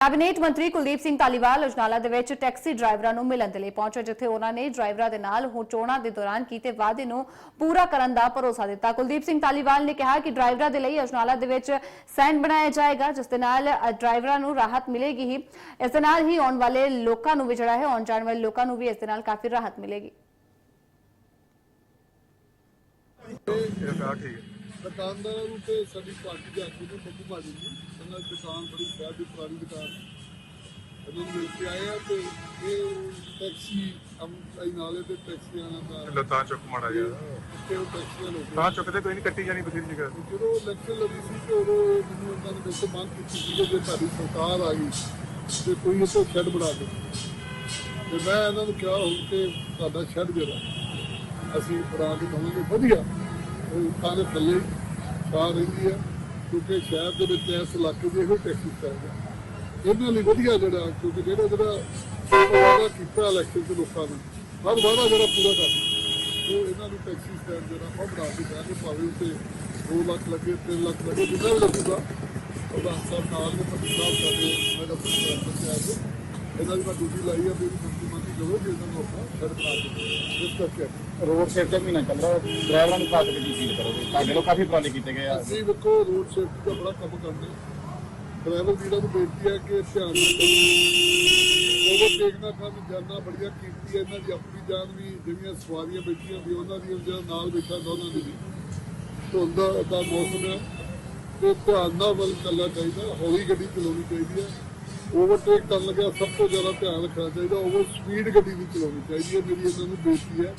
Cabinet ਮੰਤਰੀ ਕੁਲਦੀਪ ਸਿੰਘ ਧਾਲੀਵਾਲ ਅਜਨਾਲਾ ਦੇ ਵਿੱਚ ਟੈਕਸੀ ਡਰਾਈਵਰਾਂ ਨੂੰ ਮਿਲਣ ਦੇ ਲਈ ਪਹੁੰਚੇ, ਜਿੱਥੇ ਉਹਨਾਂ ਨੇ ਡਰਾਈਵਰਾਂ ਦੇ ਨਾਲ ਹੁਣ ਚੋਣਾਂ ਦੇ ਦੌਰਾਨ ਕੀਤੇ ਵਾਅਦੇ ਨੂੰ ਪੂਰਾ ਕਰਨ ਦਾ ਭਰੋਸਾ ਦਿੱਤਾ। ਕੁਲਦੀਪ ਸਿੰਘ ਧਾਲੀਵਾਲ ਨੇ ਕਿਹਾ ਕਿ ਡਰਾਈਵਰਾਂ ਦੇ ਲਈ ਅਜਨਾਲਾ ਦੇ ਵਿੱਚ ਸੈਂਡ ਬਣਾਇਆ ਜਾਏਗਾ, ਜਿਸ ਦੇ ਨਾਲ ਡਰਾਈਵਰਾਂ ਨੂੰ ਰਾਹਤ ਮਿਲੇਗੀ ਹੀ। ਇਸ ਦੇ ਨਾਲ ਹੀ ਆਉਣ ਵਾਲੇ ਲੋਕਾਂ ਨੂੰ ਵੀ ਜਿਹੜਾ ਹੈ, ਆਉਣ ਜਾਣ ਵਾਲੇ ਲੋਕਾਂ ਨੂੰ ਵੀ ਇਸ ਦੇ ਨਾਲ ਕਾਫੀ ਰਾਹਤ ਮਿਲੇਗੀ। ਦੁਕਾਨਦਾਰਾਂ ਨੂੰ ਤੇ ਸਾਡੀ ਪਾਰਟੀ ਦੇ ਆਗੂ ਨੇ ਬੱਬੂ ਭਾਜੀ ਨੂੰ ਇਹਨਾਂ ਦੀ ਦੁਕਾਨ ਬੜੀ ਸ਼ਹਿਰ ਦੀ ਪੁਰਾਣੀ ਦੁਕਾਨ ਇਹਨਾਂ ਨੂੰ ਮਿਲ ਕੇ ਆਏ ਆ ਤੇ ਇਹ ਟੈਕਸੀ ਅਮ ਆਈ ਨਾਲੇ ਤੇ ਟੈਕਸੀਆਂ ਦਾ ਲੋ ਤਾਂ ਚੁੱਕ ਮਾੜਾ ਜਿਹਾ। ਤੇ ਉਹ ਟੈਕਸੀਆਂ ਲੋਕ ਤਾਂ ਚੁੱਕਦੇ ਕੋਈ ਨਹੀਂ ਕੱਟੀ ਜਾਣੀ ਬਥੇਰੀ ਜਗ੍ਹਾ। ਜਦੋਂ ਇਲੈਕਸ਼ਨ ਲੱਗੀ ਸੀ ਤੇ ਉਦੋਂ ਮੈਨੂੰ ਉਹਨਾਂ ਨੇ ਮੇਰੇ ਤੋਂ ਮੰਗ ਕੀਤੀ ਸੀ ਕਿ ਜੇ ਤੁਹਾਡੀ ਸਰਕਾਰ ਆ ਗਈ ਤੇ ਕੋਈ ਸ਼ੈੱਡ ਬਣਾ ਦੇ ਤੇ ਮੈਂ ਇਹਨਾਂ ਨੂੰ ਕਿਹਾ ਹੁਣ ਕਿ ਤੁਹਾਡਾ ਸ਼ੈੱਡ ਜਿਹੜਾ ਅਸੀਂ ਬਣਾ ਕੇ ਦਵਾਂਗੇ ਵਧੀਆ। ਉਹ ਤਾਂ ਦੇ ਥੱਲੇ ਛਾਂ ਰਹਿੰਦੀ ਹੈ, ਕਿਉਂਕਿ ਸ਼ਹਿਰ ਦੇ ਵਿੱਚ ਇਸ ਇਲਾਕੇ ਦੀ ਇਹੋ ਟੈਕਸੀ ਸਟੈਂਡ ਇਹਨਾਂ ਲਈ ਵਧੀਆ ਜਿਹੜਾ, ਕਿਉਂਕਿ ਜਿਹੜਾ ਜਿਹੜਾ ਵਾਅਦਾ ਕੀਤਾ ਇਲੈਕਸ਼ਨ ਚ ਲੋਕਾਂ ਨੇ, ਹਰ ਵਾਅਦਾ ਜਿਹੜਾ ਪੂਰਾ ਕਰ ਉਹ ਇਹਨਾਂ ਨੂੰ ਟੈਕਸੀ ਸਟੈਂਡ ਜਿਹੜਾ, ਉਹ ਬਣਾ ਕੇ ਦੇਣਗੇ ਭਾਵੇਂ ਉੱਤੇ 2 ਲੱਖ ਲੱਗੇ 3 ਲੱਖ ਲੱਗੇ, ਜਿੰਨਾ ਵੀ ਲੱਗੂਗਾ ਉਹਦਾ ਸਭ ਨਾਲ ਦੇ ਪਤੀ ਸਾਹਿਬ ਸਾਡੇ ਮੇਰਾ ਪ੍ਰਧਾਨ ਬੱਚਾ ਹੈ ਇਹਨਾਂ ਦੀ ਮੈਂ ਡਿਊਟੀ ਲਾਈ ਆ ਮੇਰੀ ਮੰਤਰੀ ਮੰਤਰੀ ਜਦੋਂ ਜੇ ਇਹਨਾਂ ਨੂੰ ਆਪਾਂ ਛੱਡ ਬਣਾ ਕੇ ਇਸ ਕਰਕੇ ਰੋਡ ਸੇਫਟੀ ਮਹੀਨਾ ਚੱਲ ਰਿਹਾ ਡਰਾਈਵਰਾਂ ਨੂੰ ਘੱਟ ਦੀ ਫੀਲ ਕਰੋਗੇ ਤੁਹਾਡੇ ਲੋਕ ਕਾਫੀ ਉਪਰਾਲੇ ਕੀਤੇ ਗਏ ਆ। ਅਸੀਂ ਵੇਖੋ ਰੋਡ ਸੇਫਟੀ ਦਾ ਬੜਾ ਕੰਮ ਕਰਦੇ ਡਰਾਈਵਰ ਵੀਰਾਂ ਨੂੰ ਬੇਨਤੀ ਹੈ ਕਿ ਧਿਆਨ ਰੱਖੋ ਓਵਰਟੇਕ ਨਾ ਕਰਨ ਜਾਨਾਂ ਬੜੀਆਂ ਕੀਮਤੀ ਹੈ ਇਹਨਾਂ ਦੀ ਆਪਣੀ ਜਾਨ ਵੀ ਜਿਹੜੀਆਂ ਸਵਾਰੀਆਂ ਬੈਠੀਆਂ ਹੁੰਦੀਆਂ ਉਹਨਾਂ ਦੀ ਜਿਹੜਾ ਨਾਲ ਬੈਠਾ ਹੁੰਦਾ ਉਹਨਾਂ ਦੀ ਵੀ। ਧੁੰਦ ਦਾ ਦਾ ਮੌਸਮ ਹੈ ਤੇ ਧਿਆਨ ਨਾਲ ਵੱਲ ਚੱਲਣਾ ਚਾਹੀਦਾ ਹੌਲੀ ਗੱਡੀ ਚਲਾਉਣੀ ਚਾਹੀਦੀ ਹੈ ਓਵਰਟੇਕ ਕਰਨ ਲੱਗਿਆ ਸਭ ਤੋਂ ਜ਼ਿਆਦਾ ਧਿਆਨ ਰੱਖਣਾ ਚਾਹੀਦਾ। ਓਵਰ ਸਪੀਡ ਗੱਡੀ ਨਹੀਂ ਚਲਾਉਣੀ ਚਾਹੀਦੀ ਹੈ ਮੇਰੀ ਇਹਨਾਂ ਨੂੰ ਬੇਨਤੀ ਹੈ।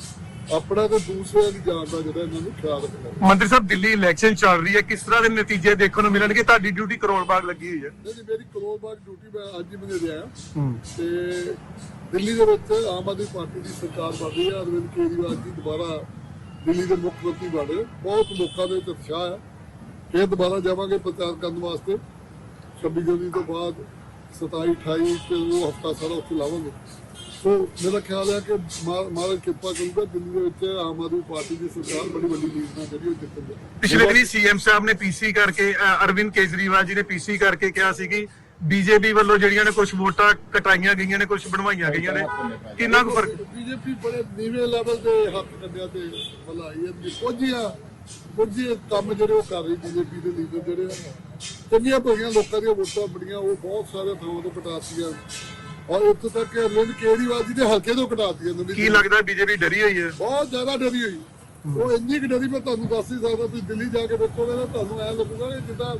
ਆਪਣਾ ਤੇ ਦੂਸਰਿਆਂ ਦੀ ਜਾਨ ਦਾ ਜਿਹੜਾ ਇਹਨਾਂ ਨੂੰ ਖਿਆਲ ਰੱਖਣਾ ਮੰਤਰੀ ਸਾਹਿਬ ਦਿੱਲੀ ਇਲੈਕਸ਼ਨ ਚੱਲ ਰਹੀ ਹੈ। ਕਿਸ ਤਰ੍ਹਾਂ ਦੇ ਨਤੀਜੇ ਦੇਖਣ ਨੂੰ ਮਿਲਣਗੇ? ਤੁਹਾਡੀ ਡਿਊਟੀ ਕਰੋਲ ਬਾਗ ਲੱਗੀ ਹੋਈ ਹੈ। ਨਹੀਂ ਜੀ ਮੇਰੀ ਕਰੋਲ ਬਾਗ ਡਿਊਟੀ ਮੈਂ ਅੱਜ ਹੀ ਮੈਨੂੰ ਰਿਹਾ। ਤੇ ਦਿੱਲੀ ਦੇ ਵਿੱਚ ਆਮ ਆਦਮੀ ਪਾਰਟੀ ਦੀ ਸਰਕਾਰ ਬਣ ਰਹੀ ਹੈ। ਅਰਵਿੰਦ ਕੇਜਰੀਵਾਲ ਜੀ ਦੁਬਾਰਾ ਦਿੱਲੀ ਦੇ ਮੁੱਖ ਮੰਤਰੀ ਬਣ ਰਹੇ। ਬਹੁਤ ਲੋਕਾਂ ਦੇ ਵਿੱਚ ਉਤਸ਼ਾਹ ਹੈ। ਫਿਰ ਦੁਬਾਰਾ ਜਾਵਾਂਗੇ ਪ੍ਰਚਾਰ ਕਰਨ ਵਾਸਤੇ। 26 ਜਨਵਰੀ ਤੋਂ ਬਾਅਦ 27 28 ਤੇ ਉਹ ਹਫਤਾ ਸਾਰਾ ਉੱਥੇ ਲਾਵਾਂਗੇ। ਸੋ ਮੇਰਾ ਖਿਆਲ ਹੈ ਕਿ ਮਹਾ- ਮਹਾਰਾਜ ਕਿਰਪਾ ਕਰੂਗਾ ਦਿੱਲੀ ਦੇ ਵਿੱਚ ਆਮ ਆਦਮੀ ਪਾਰਟੀ ਦੀ ਸਰਕਾਰ ਬੜੀ ਵੱਡੀ ਲੀਡ ਨਾਲ ਜਿਹੜੀ ਉਹ ਜਿੱਤੇਗੀ ਪਿਛਲੇ ਦਿਨੀ ਸੀਐਮ ਸਾਹਿਬ ਨੇ ਪੀਸੀ ਕਰਕੇ ਅ, ਅਰਵਿੰਦ ਕੇਜਰੀਵਾਲ ਜੀ ਨੇ ਪੀਸੀ ਕਰਕੇ ਕਿਹਾ ਸੀ ਕਿ ਬੀਜੇਪੀ ਵੱਲੋਂ ਜਿਹੜੀਆਂ ਨੇ ਕੁਝ ਵੋਟਾਂ ਕਟਾਈਆਂ ਗਈਆਂ ਨੇ ਕੁਝ ਬਣਵਾਈਆਂ ਗਈਆਂ ਨੇ ਕਿੰਨਾ ਕੁ ਫ਼ਰਕ? ਬੀਜੇਪੀ ਬੜੇ ਨੀਵੇਂ ਲੈਵਲ ਤੇ ਹੱਥ ਕੰਡਿਆਂ ਤੇ ਭਲਾਈ ਹੈ ਕੁਝ ਆ ਕੁਝ ਕੰਮ ਜਿਹੜੇ ਉਹ ਕਰ ਰਹੀ ਬੀਜੇਪੀ ਦੇ ਲੀਡਰ ਜਿਹੜੇ ਚੰਗੀਆਂ ਭਲੀਆਂ ਲੋਕਾਂ ਦੀਆਂ ਵੋਟਾਂ ਬੜੀਆਂ ਉਹ ਬਹੁਤ ਸਾਰੇ ਥਾਵਾਂ ਤੋਂ ਕਟਾਤੀਆਂ। ਔਰ ਇੱਥੇ ਤੱਕ ਕਿ ਅਰਵਿੰਦ ਕੇਜਰੀਵਾਲ ਜੀ ਦੇ ਹਲਕੇ ਤੋਂ ਕਟਾਤੀਆਂ ਦੀ ਕੀ ਲੱਗਦਾ ਬੀਜੇਪੀ ਡਰੀ ਹੋਈ ਹੈ? ਬਹੁਤ ਜ਼ਿਆਦਾ ਡਰੀ ਹੋਈ। ਉਹ ਇੰਨੀ ਕਿ ਡਰੀ ਮੈਂ ਤੁਹਾਨੂੰ ਦੱਸ ਨਹੀਂ ਸਕਦਾ ਤੁਸੀਂ ਦਿੱਲੀ ਜਾ ਕੇ ਵੇਖੋਗੇ ਨਾ ਤੁਹਾਨੂੰ ਐ ਲੱਗੂਗਾ ਕਿ ਜਿੱਦਾਂ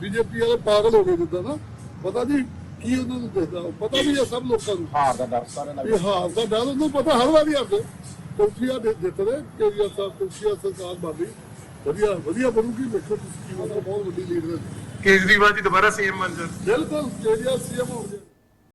ਬੀਜੇਪੀ ਵਾਲੇ ਪਾਗਲ ਹੋ ਗਏ ਜਿੱਦਾਂ ਨਾ। ਪਤਾ ਨਹੀਂ ਕੀ ਉਹਨਾਂ ਨੂੰ ਦਿਖਦਾ ਪਤਾ ਵੀ ਇਹ ਸਭ ਲੋਕਾਂ ਨੂੰ। ਹਾਰ ਦਾ ਡਰ ਸਾਰਿਆਂ ਇਹ ਹਾਰ ਦਾ ਡਰ ਉਹਨੂੰ ਪਤਾ ਹਰ ਵਾਰੀ ਆਉਂਦੇ ਕੁਰਸੀਆਂ ਦੇ ਜਿੱਤਦੇ ਕੇਜਰੀਵਾਲ ਸਾਹਿਬ ਕੁਰਸੀਆਂ ਸਰਕਾਰ ਰਹੀ। ਵਧੀਆ ਵਧੀਆ ਬਣੂਗੀ ਵੇਖੋ ਤੁਸੀਂ ਕੀ ਮਤਲਬ ਬਹੁਤ ਵੱਡੀ ਲੀਡ ਦੇ ਕੇਜਰੀਵਾਲ ਜੀ ਦੁਬਾਰਾ ਸੀਐਮ ਬਣ ਜਾਣ। ਬਿਲਕੁਲ ਕੇਜਰੀਵਾਲ ਸੀਐਮ ਹੋ ਗਏ